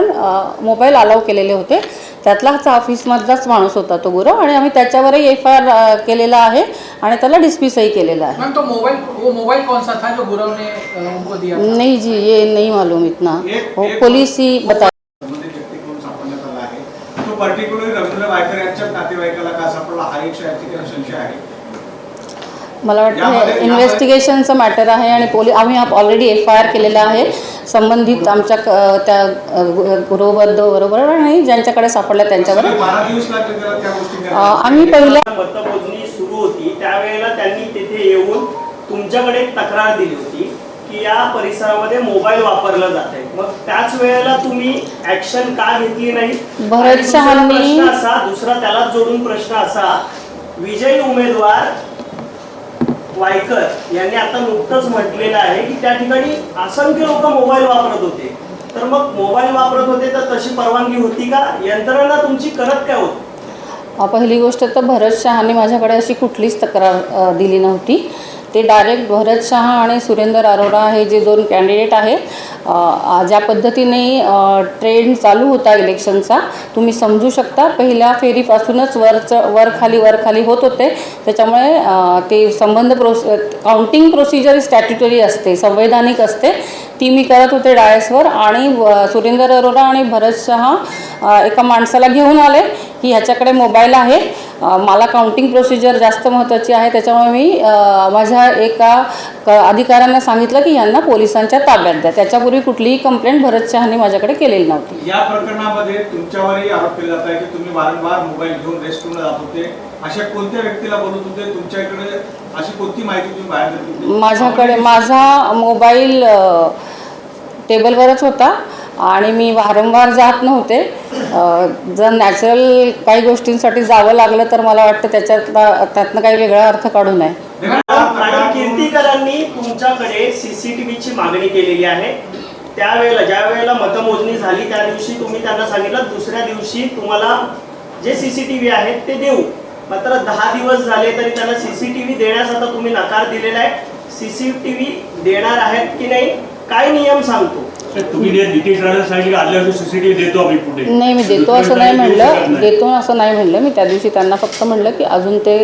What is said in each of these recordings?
आपण mobile allow केलेले होते. त्यातलाच ऑफिसमधलाच माणूस होता तो गुरव आणि आम्ही त्याच्यावरही एफ आय आर केलेला आहे आणि त्याला डिस्मिसही केलेला आहे. मैम तो मोबाइल वो मोबाइल कौन सा था जो गुरव ने अ, उनको दिया था? नहीं जी ये नहीं मालूम इतना। एक- पुलिस ही बता संबंधित व्यक्तीकडून सापडण्यात आला आहे तो पर्टिक्युलर रवींद्र वायकर यांच्या नातेवाईकाला का सापडला हा एक शहराची संशय आहे? मला वाटतं यामध्ये- हे इन्व्हेस्टिगेशनचं मॅटर आहे आणि पोलीस आम्ही ऑलरेडी एफ आय आर केलेला आहे. संबंधित आमच्या क- त्या गुरुबद्ध बरोबर आणि ज्यांच्याकडे सापडल्या त्यांच्यावर. आम्ही पहिल्या मतमोजणी सुरू होती. त्यावेळेला त्यांनी तिथे येऊन तुमच्याकडे एक तक्रार दिली होती की या परिसरामध्ये मोबाईल वापरला जात आहे मग त्याच वेळेला तुम्ही ऍक्शन का घेतली नाही? भरत शहांनी- प्रश्न असा दुसरा त्याला जोडून प्रश्न असा. विजयी उमेदवार वायकर यांनी आता नुकतंच म्हटलेलं आहे की त्या ठिकाणी असंख्य लोक मोबाईल वापरत होते. तर मग मोबाईल वापरत होते तर तशी परवानगी होती का? यंत्रणा तुमची करत काय होती? पहिली गोष्ट तर भरत शहाने माझ्याकडे अशी कुठलीच तक्रार दिली नव्हती. ते डायरेक्ट भरत शहा आणि सुरेंदर अरोरा हे जे दोन कॅन्डिडेट आहेत ज्या पद्धतीने ट्रेंड चालू होता इलेक्शनचा तुम्ही समजू शकता. पहिल्या फेरीपासूनच वरचं वर खाली वर खाली होत होते. त्याच्यामुळे ते संबंध प्रोस काउंटिंग प्रोसिजर स्टॅट्युटरी असते संवैधानिक असते. ती मी करत होते डायसवर आणि सुरेंदर अरोरा आणि भरत शहा एका माणसाला घेऊन आले की ह्याच्याकडे मोबाईल आहे. मला काउंटिंग प्रोसिजर जास्त महत्त्वाची आहे त्याच्यामुळे मी माझ्या एका क अधिकाऱ्यांना सांगितलं की यांना पोलिसांच्या ताब्यात द्या. त्याच्यापूर्वी कुठलीही कंप्लेंट भरत शहाने माझ्याकडे केलेली नव्हती. या प्रकरणामध्ये तुमच्यावरही आरोप केला जात आहे की तुम्ही वारंवार मोबाईल घेऊन रेस्टरूमला जात होते. अशा कोणत्या व्यक्तीला बोलत होते? तुमच्याकडे अशी कोणती माहिती तुम्ही बाहेर माझ्याकडे माझा मोबाईल टेबलवरच होता. आणि मी वारंवार जात नव्हते. जर नॅचरल काही गोष्टींसाठी जावं लागलं तर मला वाटतं त्याच्यातला त्यातनं काही वेगळा अर्थ काढू नये. कीर्तीकरांनी तुमच्याकडे सीसीटीव्हीची मागणी केलेली आहे. त्यावेळेला ज्या वेळेला मतमोजणी झाली त्या दिवशी तुम्ही त्यांना सांगितलं दुसऱ्या दिवशी तुम्हाला जे सीसीटीव्ही आहेत ते देऊ. मात्र दहा दिवस झाले तरी त्यांना सीसीटीव्ही देण्यास आता तुम्ही नकार दिलेला आहे. सीसीटीव्ही देणार आहेत की नाही? काय नियम सांगतो? तर तुम्ही जे नितीश राणे सांगितले की आदल्या वर्षी सीसीटीव्ही देतो आम्ही पुढे. नाही मी देतो असं नाही म्हणलं. देतो असं नाही म्हणलं. मी त्या दिवशी त्यांना फक्त म्हणलं की अजून ते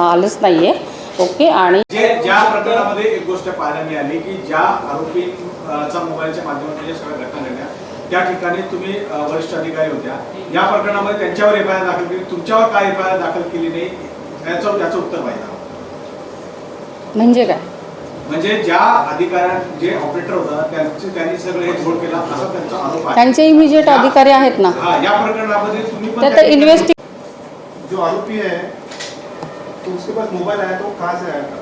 आलंच नाही आहे ओके आणि जे ज्या प्रकरणामध्ये एक गोष्ट पाहायला मिळाली की ज्या आरोपीचा मोबाईलच्या माध्यमातून ज्या सगळ्या घटना घडल्या त्या ठिकाणी तुम्ही वरिष्ठ अधिकारी होत्या. या प्रकरणामध्ये त्यांच्यावर एफ आय आर दाखल केली. तुमच्यावर काय एफ आय आर दाखल केली नाही याचं त्याचं उत्तर पाहिजे म्हणजे काय? म्हणजे ज्या अधिकाऱ्या जे ऑपरेटर होता त्यांचे त्यांनी सगळं हे घोळ केला असा त्यांचा आरोप आहे. त्यांचे इमिजिएट अधिकारी आहेत ना? हा या प्रकरणामध्ये तुम्ही पण त्या इन्व्हेस्टि जो आरोपी है तो उसके पास मोबाइल आया तो वो कहाँ से आया था?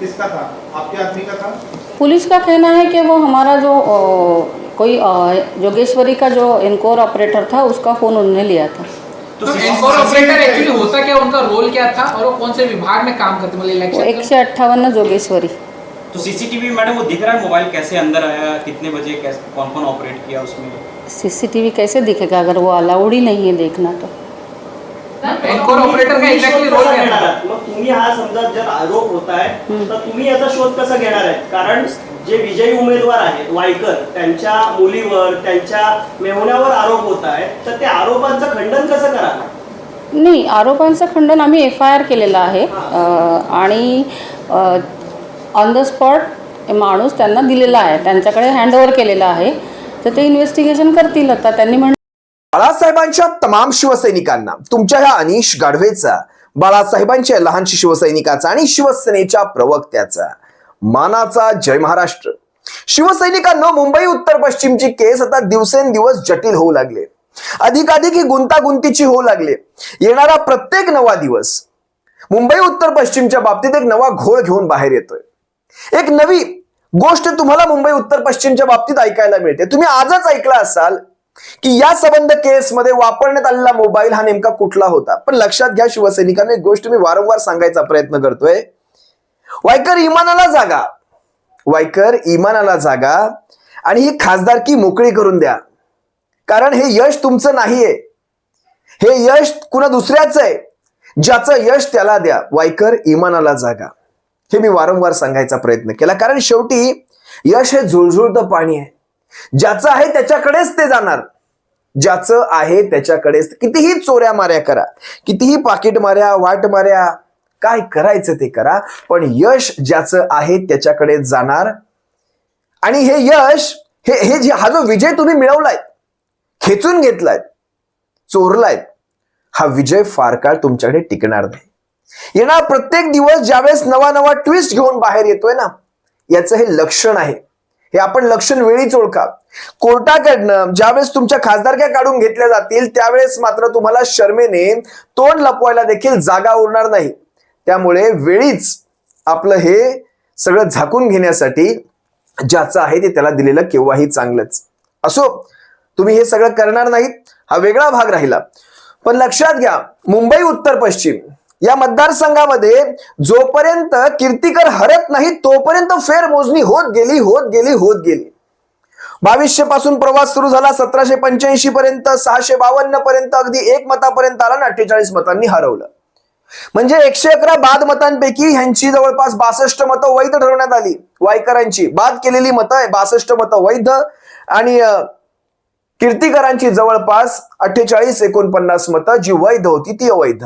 किसका था? आपके आदमी का था? पुलिस का कहना है कि वो हमारा जो अ, कोई अ, जोगेश्वरी का जो इनकोर ऑपरेटर था उसका फ़ोन उन्होंने लिया था। तो एनकोर ऑपरेटर एक्चुअली होता क्या? उनका रोल क्या था? और वो कौन से विभाग में काम करते? मतलब वो इलेक्शन एकशे अट्ठावन्न जोगेश्वरी। तो सीसीटीवी मैडम वो दिख रहा है मोबाइल कैसे अंदर आया कितने बजे कैसे कौन कौन ऑपरेट किया उसमें? सीसीटीवी कैसे दिखेगा? अगर वो अलाउड ही नहीं है देखना तो। एनकोर ऑपरेटर का एक्झॅक्टली रोल? मग तुम्ही हा समजा जर आरोप होत आहे. तर तुम्ही याचा शोध कसा घेणार आहे? कारण जे विजयी उमेदवार आहेत वायकर त्यांच्या मुलीवर त्यांच्या मेहुण्यावर आरोप होत आहेत तर त्या आरोपांचं खंडन कसं कराल? नाही आरोपांचं खंडन आम्ही एफ आय आर केलेलं आहे. आणि ऑन द स्पॉट माणूस त्यांना दिलेला आहे. त्यांच्याकडे हँडओव्हर केलेला आहे. तर ते इन्व्हेस्टिगेशन करतील आता. त्यांनी म्हण बाळासाहेबांच्या तमाम शिवसैनिकांना तुमच्या ह्या अनिश गाढवेचा बाळासाहेबांच्या लहानशी शिवसैनिकाचा आणि शिवसेनेच्या प्रवक्त्याचा. मानाचा जय महाराष्ट्र. शिवसैनिकांना मुंबई उत्तर पश्चिमची केस आता दिवसेंदिवस जटिल होऊ लागले. अधिकाधिक ही गुंतागुंतीची होऊ लागले. येणारा प्रत्येक नवा दिवस मुंबई उत्तर पश्चिमच्या बाबतीत एक नवा घोळ घेऊन बाहेर येतोय. एक नवी गोष्ट तुम्हाला मुंबई उत्तर पश्चिमच्या बाबतीत ऐकायला मिळते. तुम्ही आजच ऐकला असाल की या संबंध केसमध्ये वापरण्यात आलेला मोबाईल हा नेमका कुठला होता? पण लक्षात घ्या शिवसैनिकांना एक गोष्ट मी वारंवार सांगायचा प्रयत्न करतोय. वायकर इमानाला जागा. वायकर इमानाला जागा आणि ही खासदारकी मोकळी करून द्या. कारण हे यश तुमचं नाहीये. हे यश कुणा दुसऱ्याचं आहे? ज्याचं यश त्याला द्या. वायकर इमानाला जागा. हे मी वारंवार सांगायचा प्रयत्न केला. कारण शेवटी यश हे झुळझुळतं पाणी आहे. ज्याचं आहे त्याच्याकडेच ते जाणार. ज्याचं आहे त्याच्याकडेच कितीही चोऱ्या माऱ्या करा. कितीही पाकिट माऱ्या वाट माऱ्या काय करायचं ते करा. पण यश ज्याचं आहे त्याच्याकडे जाणार. आणि हे यश हे हे जे हा जो विजय तुम्ही मिळवलाय खेचून घेतलाय चोरलाय हा विजय फार काळ तुमच्याकडे टिकणार नाही. येणार प्रत्येक दिवस ज्यावेळेस नवा नवा ट्विस्ट घेऊन बाहेर येतोय ना याचं हे लक्षण आहे. हे आपण लक्षण वेळीच ओळखा कोर्टाकडनं ज्यावेळेस तुमच्या खासदारक्या काढून घेतल्या जातील त्यावेळेस मात्र तुम्हाला शर्मेने तोंड लपवायला देखील जागा उरणार नाही. त्यामुळे वेळीच आपलं हे सगळं झाकून घेण्यासाठी ज्याचं आहे ते त्याला दिलेलं केव्हाही चांगलंच. असो तुम्ही हे सगळं करणार नाहीत. हा वेगळा भाग राहिला. पण लक्षात घ्या मुंबई उत्तर पश्चिम. या मतदारसंघामध्ये जोपर्यंत कीर्तिकर हरत नाही तोपर्यंत फेर मोजणी होत गेली होत गेली होत गेली. बावीसशे पासून प्रवास सुरू झाला सतराशे पंच्याऐंशी पर्यंत सहाशे बावन्न पर्यंत अगदी एक मतापर्यंत आला आणि अठ्ठेचाळीस मतांनी हरवलं. म्हणजे एकशे अकरा बाद मतांपैकी ह्यांची जवळपास बासष्ट मतं वैध ठरवण्यात आली. वायकरांची बाद केलेली मतं आहे बासष्ट मतं वैध. आणि कीर्तिकरांची जवळपास अठ्ठेचाळीस एकोणपन्नास मतं जी वैध होती ती अवैध.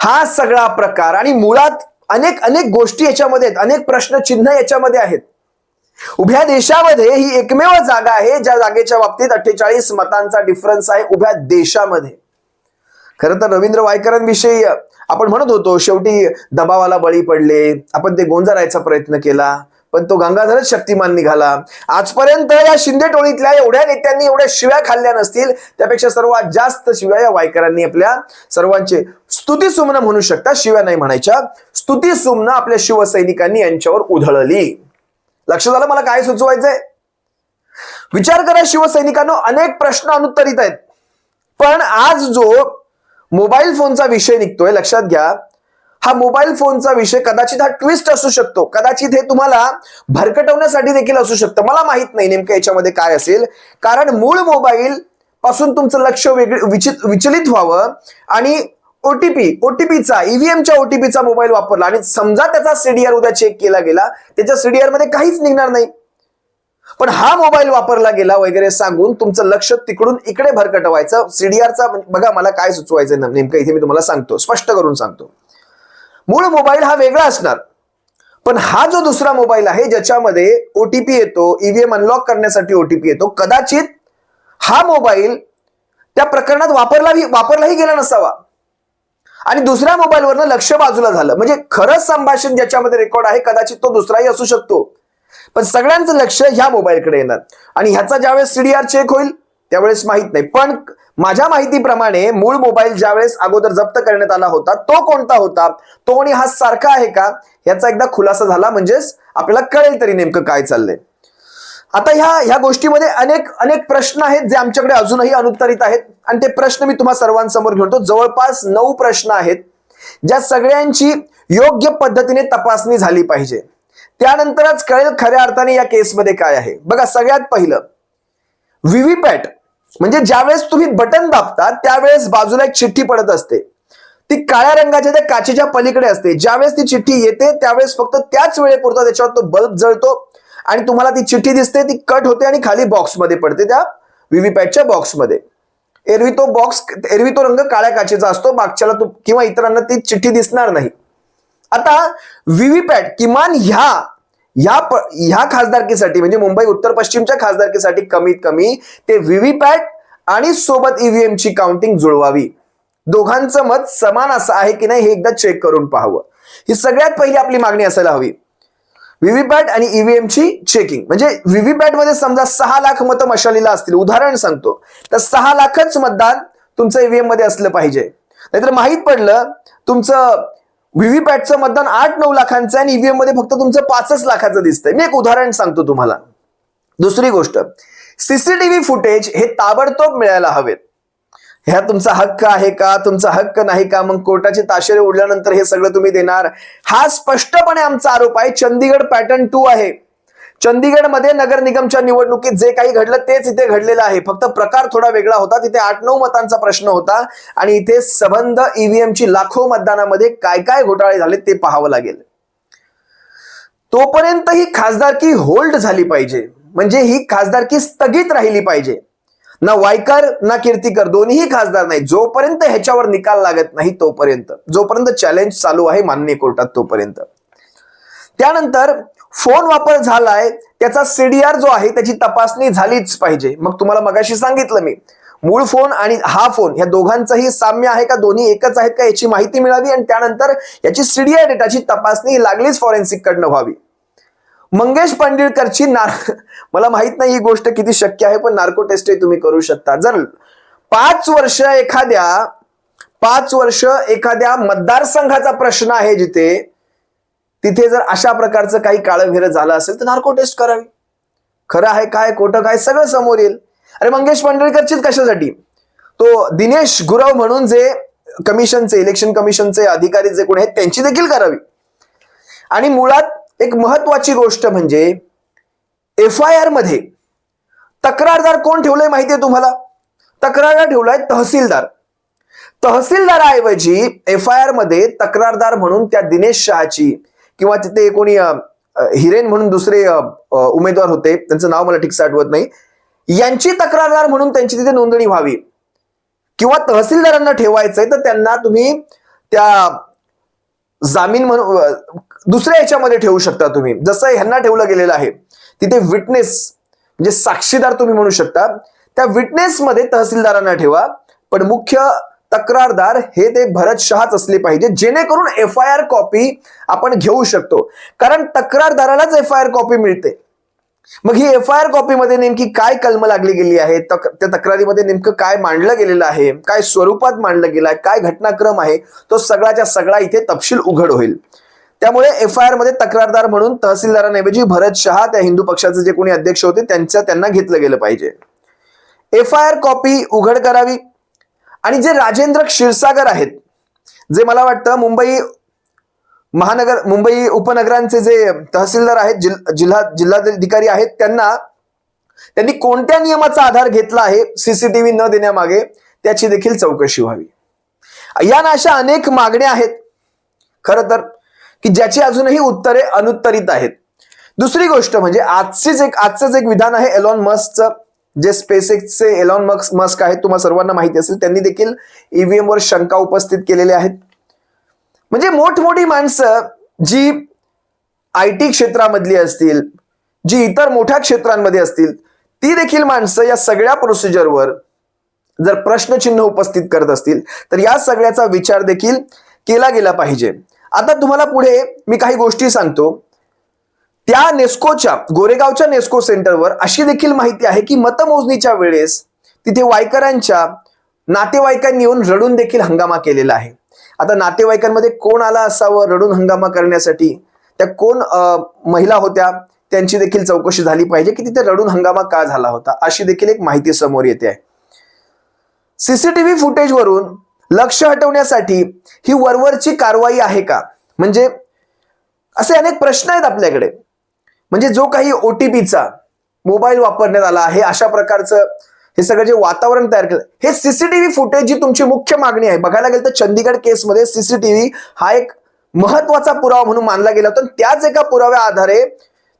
हा सगळा प्रकार आणि मुळात अनेक अनेक गोष्टी याच्यामध्ये आहेत. अनेक प्रश्नचिन्ह याच्यामध्ये आहेत. उभ्या देशामध्ये ही एकमेव जागा आहे. ज्या जागेच्या बाबतीत अठ्ठेचाळीस मतांचा डिफरन्स आहे उभ्या देशामध्ये. खरं तर रवींद्र वायकरांविषयी आपण म्हणत होतो शेवटी दबावाला बळी पडले. आपण ते गोंजारायचा प्रयत्न केला. पण तो गंगाधरच शक्तिमान निघाला. आजपर्यंत या शिंदे टोळीतल्या एवढ्या नेत्यांनी एवढ्या शिव्या खाल्ल्या नसतील त्यापेक्षा सर्वात जास्त शिव्या या वायकरांनी आपल्या सर्वांचे स्तुती सुमन म्हणू शकता शिव्या नाही म्हणायच्या. स्तुती सुमन आपल्या शिवसैनिकांनी यांच्यावर उधळली. लक्ष झालं मला काय सुचवायचंय? विचार करा शिवसैनिकांनो अनेक प्रश्न अनुत्तरित आहेत. पण आज जो मोबाईल फोनचा विषय निघतोय लक्षात घ्या हा मोबाईल फोनचा विषय कदाचित हा ट्विस्ट असू शकतो. कदाचित हे तुम्हाला भरकटवण्यासाठी देखील असू शकतं. मला माहीत नाही नेमकं याच्यामध्ये काय असेल. कारण मूळ मोबाईल पासून तुमचं लक्ष वेगळं विचित विचलित व्हावं आणि ओटीपी ओटीपीचा ईव्हीएमच्या ओटीपीचा मोबाईल वापरला. आणि समजा त्याचा सीडीआर उद्या चेक केला गेला त्याच्या सीडीआरमध्ये काहीच निघणार नाही. पण हा मोबाईल वापरला गेला वगैरे सांगून तुमचं लक्ष तिकडून इकडे भरकटवायचं. सीडीआरचा बघा मला काय सुचवायचं नेमकं इथे मी तुम्हाला सांगतो. स्पष्ट करून सांगतो. मूळ मोबाईल हा वेगळा असणार. पण हा जो दुसरा मोबाईल आहे ज्याच्यामध्ये ओटीपी येतो ईव्हीएम अनलॉक करण्यासाठी ओटीपी येतो कदाचित हा मोबाईल त्या प्रकरणात वापरलाही वापरलाही गेला नसावा. आणि दुसऱ्या मोबाईलवरनं लक्ष बाजूला झालं. म्हणजे खरंच संभाषण ज्याच्यामध्ये रेकॉर्ड आहे कदाचित तो दुसराही असू शकतो. पण सगळ्यांचं लक्ष ह्या मोबाईलकडे येणार. आणि ह्याचा ज्यावेळेस सीडीआर चेक होईल त्यावेळेस माहीत नाही. पण माझ्या माहितीप्रमाणे मूळ मोबाईल ज्यावेळेस अगोदर जप्त करण्यात आला होता तो कोणता होता? तो आणि हा सारखा आहे का? याचा एकदा खुलासा झाला म्हणजेच आपल्याला कळेल तरी नेमकं काय चाललंय. आता ह्या ह्या गोष्टीमध्ये अनेक अनेक प्रश्न आहेत जे आमच्याकडे अजूनही अनुत्तरित आहेत. आणि ते प्रश्न मी तुम्हा सर्वांसमोर घेऊन तो जवळपास नऊ प्रश्न आहेत ज्या सगळ्यांची योग्य पद्धतीने तपासणी झाली पाहिजे. त्यानंतरच कळेल खऱ्या अर्थाने या केसमध्ये काय आहे. बघा सगळ्यात पहिलं व्हीव्हीपॅट म्हणजे ज्यावेळेस तुम्ही बटन दाबता त्यावेळेस बाजूला एक चिठ्ठी पडत असते. ती काळ्या रंगाच्या त्या काचेच्या पलीकडे असते. ज्यावेळेस ती चिठ्ठी येते त्यावेळेस फक्त त्याच वेळेपुरता त्याच्यावर तो बल्ब जळतो आणि तुम्हाला ती चिठ्ठी दिसते ती कट होते आणि खाली बॉक्समध्ये पडते त्या व्हीव्हीपॅटच्या बॉक्समध्ये. एरवी तो बॉक्स एरवी तो रंग काळ्या काचेचा असतो मागच्याला किंवा इतरांना ती चिठ्ठी दिसणार नाही. आता व्हीव्हीपॅट किमान ह्या ह्या ह्या खासदारकीसाठी म्हणजे मुंबई उत्तर पश्चिमच्या खासदारकीसाठी कमीत कमी ते व्हीव्हीपॅट आणि सोबत ईव्हीएम ची काउंटिंग जुळवावी. दोघांचं मत समान असं आहे की नाही हे एकदा चेक करून पाहावं. ही सगळ्यात पहिली आपली मागणी असायला हवी. व्हीव्हीपॅट आणि ईव्हीएम ची चेकिंग म्हणजे व्हीव्हीपॅटमध्ये समजा सहा लाख मतं मशालीला असतील. उदाहरण सांगतो. तर सहा लाखच मतदान तुमचं ईव्हीएममध्ये असलं पाहिजे. नाहीतर माहीत पडलं तुमचं व्हीव्हीपॅटचं मतदान आठ नऊ लाखांचं आणि ईव्हीएममध्ये फक्त तुमचं पाचच लाखाचं दिसतंय. मी एक उदाहरण सांगतो तुम्हाला. दुसरी गोष्ट सीसीटीव्ही फुटेज हे ताबडतोब मिळायला हवेत. ह्या तुमचा हक्क आहे का? तुमचा हक्क नाही का? मग कोर्टाचे ताशेरे उडल्यानंतर हे सगळं तुम्ही देणार. हा स्पष्टपणे आमचा आरोप आहे. चंदीगड पॅटर्न टू आहे. चंदीगडमध्ये नगर निगमच्या निवडणुकीत जे काही घडलं तेच इथे घडलेलं आहे. फक्त प्रकार थोडा वेगळा होता. तिथे आठ नऊ मतांचा प्रश्न होता आणि इथे सबंध ईव्हीएम ची लाखो मतदानामध्ये काय काय घोटाळे झाले ते पाहावं लागेल. तोपर्यंत ही खासदारकी होल्ड झाली पाहिजे. म्हणजे ही खासदारकी स्थगित राहिली पाहिजे. ना वायकर ना कीर्तीकर दोन्हीही खासदार नाही जोपर्यंत ह्याच्यावर निकाल लागत नाही तोपर्यंत. जोपर्यंत चॅलेंज चालू आहे माननीय कोर्टात तोपर्यंत. त्यानंतर फोन वापर झालाय त्याचा सीडीआर जो आहे त्याची तपासणी झालीच पाहिजे. मग तुम्हाला मगाशी सांगितलं मी. मूळ फोन आणि हा फोन या दोघांचंही साम्य आहे का? दोन्ही एकच आहेत का? याची माहिती मिळावी आणि त्यानंतर याची सीडीआर डेटाची तपासणी लागलीच फॉरेन्सिक कडनं व्हावी. मंगेश पांडिळकरची नार मला माहीत नाही ही गोष्ट किती शक्य आहे पण नार्को टेस्टही तुम्ही करू शकता. जर पाच वर्ष एखाद्या पाच वर्ष एखाद्या मतदारसंघाचा प्रश्न आहे जिथे तिथे जर अशा प्रकारचं काही काळं झालं असेल तर नार्को टेस्ट करावी. खरं आहे काय खोटं काय सगळं समोर येईल. अरे मंगेश पांढरेकरचीच कशासाठी? तो दिनेश गुरव म्हणून जे कमिशनचे इलेक्शन कमिशनचे अधिकारी जे कोणी आहेत त्यांची देखील करावी. आणि मुळात एक महत्वाची गोष्ट म्हणजे एफ आय आरमध्ये तक्रारदार कोण ठेवलंय माहितीये तुम्हाला? तक्रारदार ठेवलाय तहसीलदार. तहसीलदाराऐवजी एफ आय आरमध्ये तक्रारदार म्हणून त्या दिनेश शहाची किंवा तिथे कोणी हिरेन म्हणून दुसरे उमेदवार होते त्यांचं नाव मला ठीकसे आठवत नाही. यांची तक्रारदार म्हणून त्यांची तिथे नोंदणी व्हावी. किंवा तहसीलदारांना ठेवायचंय तर त्यांना तुम्ही त्या जामीन म्हणून दुसऱ्या याच्यामध्ये ठेवू शकता तुम्ही. जसं ह्यांना ठेवलं गेलेलं आहे तिथे विटनेस म्हणजे साक्षीदार तुम्ही म्हणू शकता. त्या विटनेसमध्ये तहसीलदारांना ठेवा पण मुख्य तक्रारदार हे ते भरत शहाच असले पाहिजे जेणेकरून एफ आय आर कॉपी आपण घेऊ शकतो. कारण तक्रारदारालाच एफ आय आर कॉपी मिळते. मग ही एफ आय आर कॉपीमध्ये नेमकी काय कलम लागली गेली आहे? तक, त्या तक्रारीमध्ये नेमकं काय मांडलं गेलेलं आहे? काय स्वरूपात मांडलं गेलं आहे? काय घटनाक्रम आहे? तो सगळाच्या सगळा इथे तपशील उघड होईल. त्यामुळे एफ आय आरमध्ये तक्रारदार म्हणून तहसीलदारांऐवजी भरत शहा त्या हिंदू पक्षाचे जे कोणी अध्यक्ष होते त्यांच्या त्यांना घेतलं गेलं पाहिजे. एफ आय आर कॉपी उघड करावी. आणि जे राजेंद्र क्षीरसागर आहेत जे मला वाटतं मुंबई महानगर मुंबई उपनगरांचे जे तहसीलदार आहेत जिल- जिल्हा जिल्हाधिकारी आहेत त्यांना त्यांनी कोणत्या नियमाचा आधार घेतला आहे सीसीटीव्ही न देण्यामागे त्याची देखील चौकशी व्हावी. या ना अशा अनेक मागण्या आहेत. खरं तर की ज्याची अजूनही उत्तरे अनुत्तरित आहेत. दुसरी गोष्ट म्हणजे आजचीच एक आजचंच एक विधान आहे एलॉन मस्कचं. जे स्पेसेक्सचे एलॉन मस्क मस्क आहेत तुम्हाला सर्वांना माहिती असेल त्यांनी देखील ईव्हीएम वर शंका उपस्थित केलेल्या आहेत. म्हणजे मोठमोठी माणसं जी आय टी क्षेत्रामधली असतील जी इतर मोठ्या क्षेत्रांमध्ये असतील ती देखील माणसं या सगळ्या प्रोसिजरवर जर प्रश्नचिन्ह उपस्थित करत असतील तर या सगळ्याचा विचार देखील केला गेला पाहिजे. आता तुम्हाला पुढे मी काही गोष्टी सांगतो. त्या नेस्कोच्या गोरेगावच्या नेस्को सेंटरवर अशी देखील माहिती आहे की मतमोजणीच्या वेळेस तिथे वायकरांच्या नातेवाईकांनी येऊन रडून देखील हंगामा केलेला आहे. आता नातेवाईकांमध्ये कोण आला असावं रडून हंगामा करण्यासाठी? त्या कोण महिला होत्या? त्यांची देखील चौकशी झाली पाहिजे की तिथे रडून हंगामा का झाला होता? अशी देखील एक माहिती समोर येते आहे. सीसीटीव्ही फुटेजवरून लक्ष हटवण्यासाठी ही वरवरची कारवाई आहे का? म्हणजे असे अनेक प्रश्न आहेत आपल्याकडे. म्हणजे जो काही ओटीपीचा मोबाईल वापरण्यात आला आहे अशा प्रकारचं हे सगळं जे वातावरण तयार केलं हे सीसीटीव्ही फुटेज जी तुमची मुख्य मागणी आहे बघायला गेलं तर चंदीगड केसमध्ये सीसीटीव्ही हा एक महत्त्वाचा पुरावा म्हणून मानला गेला होता. त्याच एका पुराव्या आधारे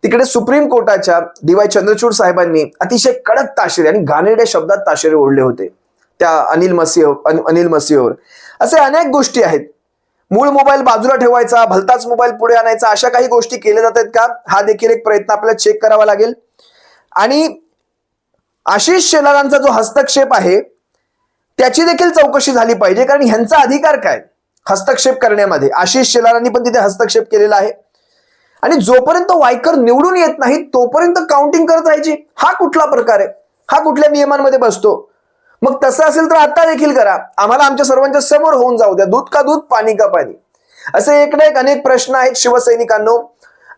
तिकडे सुप्रीम कोर्टाच्या डी वाय चंद्रचूड साहेबांनी अतिशय कडक ताशेरे आणि घाणेरड्या शब्दात ताशेरे ओढले होते त्या अनिल मसीह अनिल मसीहवर. असे अनेक गोष्टी आहेत. मूळ मोबाईल बाजूला ठेवायचा भलताच मोबाईल पुढे आणायचा अशा काही गोष्टी केल्या जात आहेत का? हा देखील एक प्रयत्न आपल्याला चेक करावा लागेल. आणि आशिष शेलारांचा जो हस्तक्षेप आहे त्याची देखील चौकशी झाली पाहिजे कारण ह्यांचा अधिकार काय? हस्तक्षेप करण्यामध्ये. आशिष शेलारांनी पण तिथे हस्तक्षेप केलेला आहे. आणि जोपर्यंत वायकर निवडून येत नाही तोपर्यंत काउंटिंग करत राहायची. हा कुठला प्रकार आहे? हा कुठल्या नियमांमध्ये बसतो? मग तसं असेल तर आता देखील करा. आम्हाला आमच्या सर्वांच्या समोर होऊन जाऊ द्या. दूध का दूध पाणी का पाणी? असे एक ना एक अनेक प्रश्न आहेत शिवसैनिकांनो.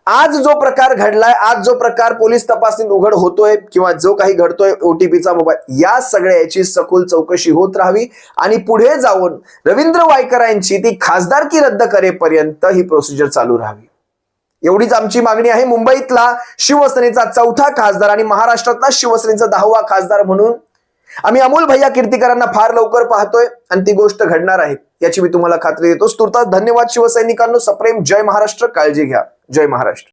आज जो प्रकार घडलाय आज जो प्रकार पोलीस तपासणीत उघड होतोय किंवा जो काही घडतोय ओटीपीचा मोबाईल या सगळ्या याची सखोल चौकशी होत राहावी आणि पुढे जाऊन रवींद्र वायकरांची ती खासदारकी रद्द करेपर्यंत ही प्रोसिजर चालू राहावी. एवढीच आमची मागणी आहे. मुंबईतला शिवसेनेचा चौथा खासदार आणि महाराष्ट्रातला शिवसेनेचा दहावा खासदार म्हणून आम्ही अमोल भैया कीर्तिकरांना फार लवकर पाहतोय आणि ती गोष्ट घडणार आहे याची मी तुम्हाला खात्री देतो. तुर्तास धन्यवाद शिवसैनिकांनो. सप्रेम जय महाराष्ट्र काळजी घ्या. जय महाराष्ट्र.